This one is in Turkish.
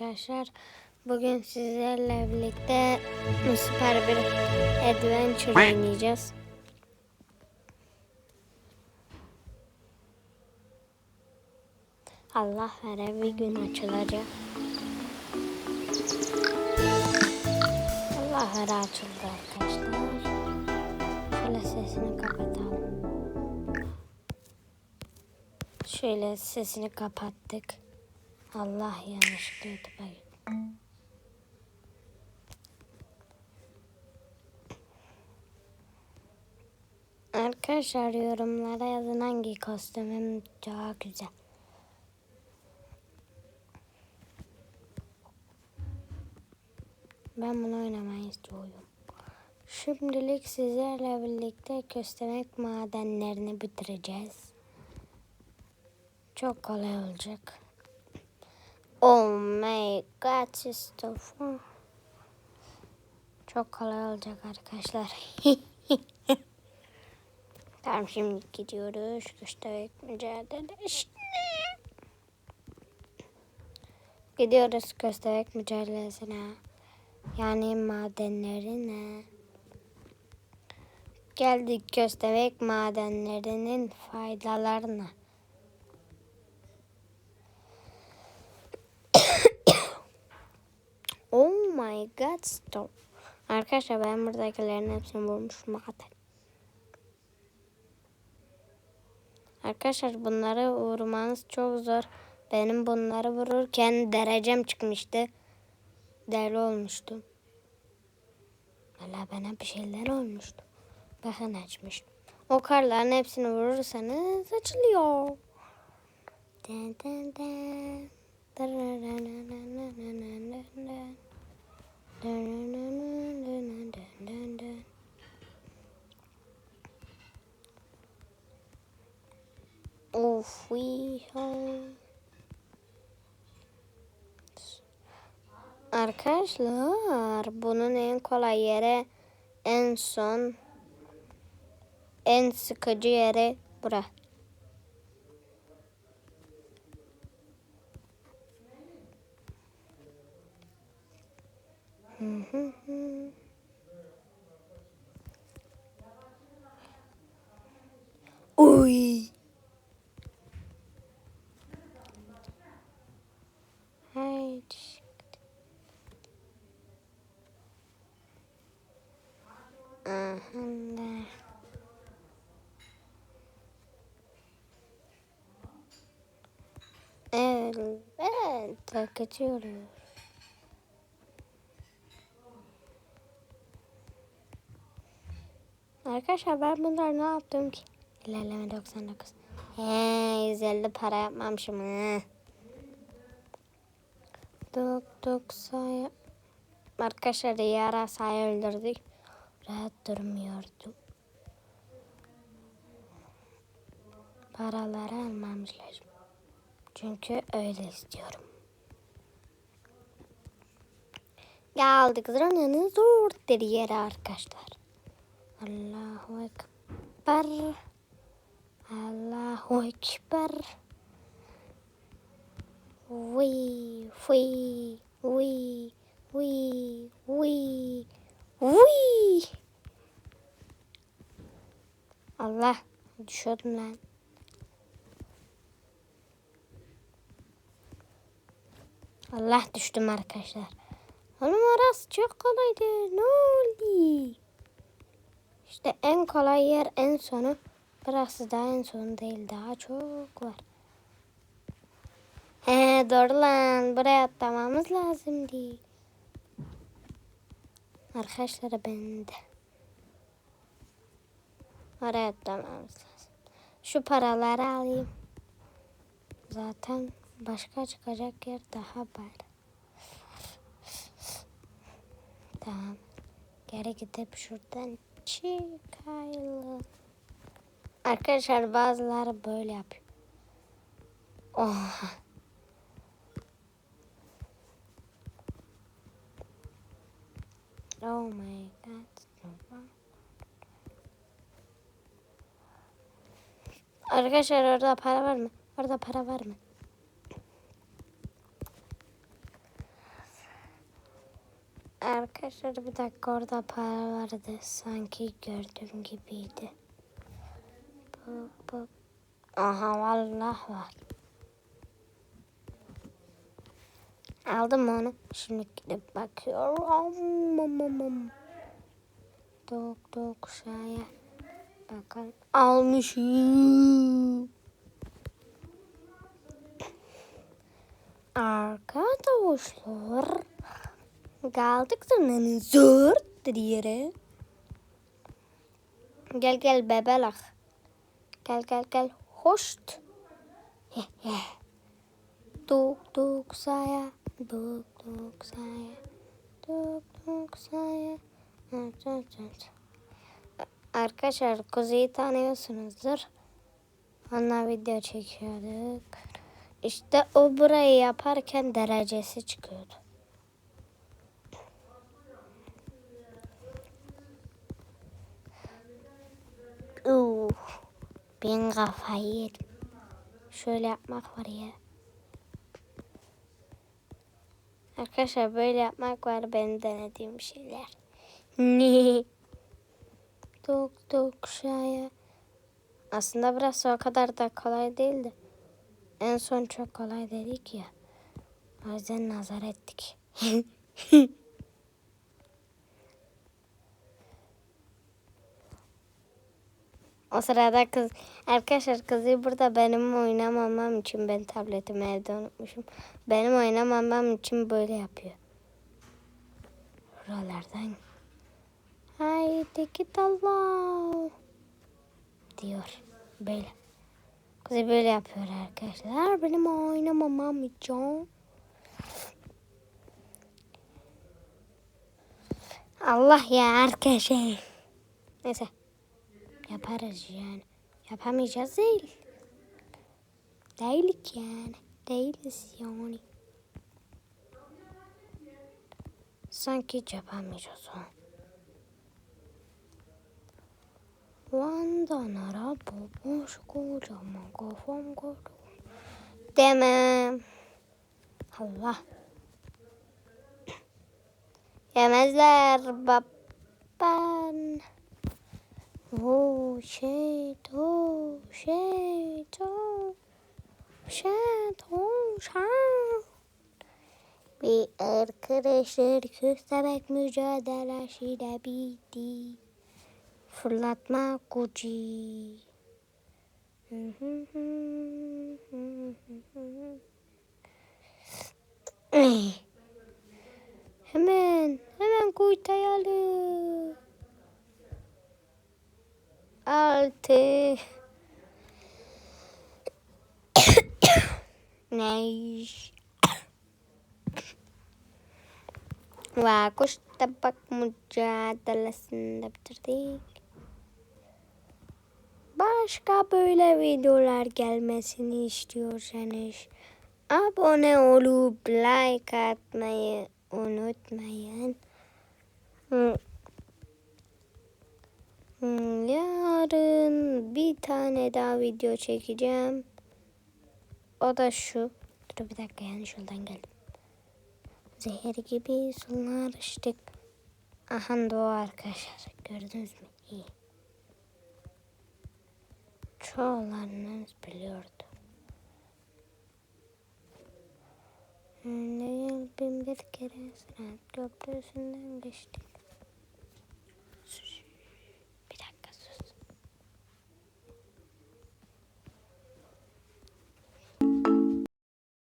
arkadaşlar. Bugün sizlerle birlikte süper bir adventure oynayacağız. Allah vere bir gün açılacak. Allah vere açıldı arkadaşlar. Şöyle sesini kapatalım. Şöyle sesini kapattık. Allah yanlışlıkla YouTube'a. Arkadaşlar yorumlara yazın hangi kostümüm daha güzel. Ben bunu oynamayı istiyorum. Şimdilik sizlerle birlikte köstemek madenlerini bitireceğiz. Çok kolay olacak. Oh my god Mustafa. Çok kolay olacak arkadaşlar. tamam şimdi gidiyoruz. Köstebek mücadele. İşte. Gidiyoruz köstebek mücadelesine. Yani madenlerine. Geldik köstebek madenlerinin faydalarına. Oh my god stop. Arkadaşlar ben buradakilerin hepsini vurmuşum zaten. Arkadaşlar bunları vurmanız çok zor. Benim bunları vururken derecem çıkmıştı. Deli olmuştum. Valla bana bir şeyler olmuştu. Bakın açmıştım. O karların hepsini vurursanız açılıyor. Dın dın dın. Of we Arkadaşlar bunun en kolay yere en son en sıkıcı yere bura. Hı hı. Uy. Haydi. Aha. da. Evet, kaçıyoruz. Arkadaşlar ben bunlar ne yaptım ki? İlerleme 99. He 150 para yapmamışım. He. Dok dok say. Arkadaşlar yara say öldürdük. Rahat durmuyordu. Paraları almamız lazım. Çünkü öyle istiyorum. Geldik sıranın zor bir yere arkadaşlar. Allahu Ekber. Allahu Ekber. Wee, wee, wee, wee, wee, wee. Allah düşüyordum lan. Allah düştüm arkadaşlar. Oğlum orası çok kolaydı. Ne oldu? İşte en kolay yer en sonu. Burası da en sonu değil. Daha çok var. He doğru lan. Buraya atlamamız lazımdı. Arkadaşlar bende. Oraya atlamamız lazım. Şu paraları alayım. Zaten başka çıkacak yer daha var. Tamam. Geri gidip şuradan çıkayım. Arkadaşlar bazıları böyle yapıyor. Oha. Oh my god. Arkadaşlar orada para var mı? Orada para var mı? Arkadaşlar bir dakika orada para vardı. Sanki gördüğüm gibiydi. Bu, bu. Aha vallahi var. Aldım onu? Şimdi gidip bakıyorum. Dok dok şaya. Bakalım. Almışım. Arkadaşlar. Geldik zaman zor yere. Gel gel bebelak. Gel gel gel. Hoşt. He he. Duk duk saya. Duk duk saya. Duk duk saya. Evet, evet, evet. Arkadaşlar Kuzey'i tanıyorsunuzdur. Onunla video çekiyorduk. İşte o burayı yaparken derecesi çıkıyordu. Ben kafayı. Şöyle yapmak var ya. Arkadaşlar böyle yapmak var benim denediğim şeyler. Ne? Dok dok şaya. Aslında burası o kadar da kolay değildi. En son çok kolay dedik ya. O yüzden nazar ettik. o sırada kız arkadaşlar kızı burada benim oynamamam için ben tabletimi evde unutmuşum. Benim oynamamam için böyle yapıyor. Buralardan haydi git Allah diyor böyle. Kuzey böyle yapıyor arkadaşlar. Benim oynamamam için. Allah ya arkadaşlar. Neyse. Yaparız yani. Yapamayacağız değil. Değilik yani. Değiliz yani. Sanki hiç yapamayacağız o. Vandan araba boş kocaman kafam kocaman. Demem. Allah. Yemezler baban. Shit, oh shit, oh shit. Bir arkadaşlar köstebek mücadelesi de bitti. Fırlatma kuci. Hemen, hemen kurtaralım. Altı. Neyş. Ve kuş tabak mücadelesini de bitirdik. Başka böyle videolar gelmesini istiyorsanız abone olup like atmayı unutmayın. Hmm. Hmm, Yarın bir tane daha video çekeceğim. O da şu. Dur bir dakika yanlış yoldan geldim. Zehir gibi sular içtik. Aha da arkadaşlar. Gördünüz mü? İyi. Çoğularınız biliyordu. Değil bin bir kere sıra köprüsünden geçtik.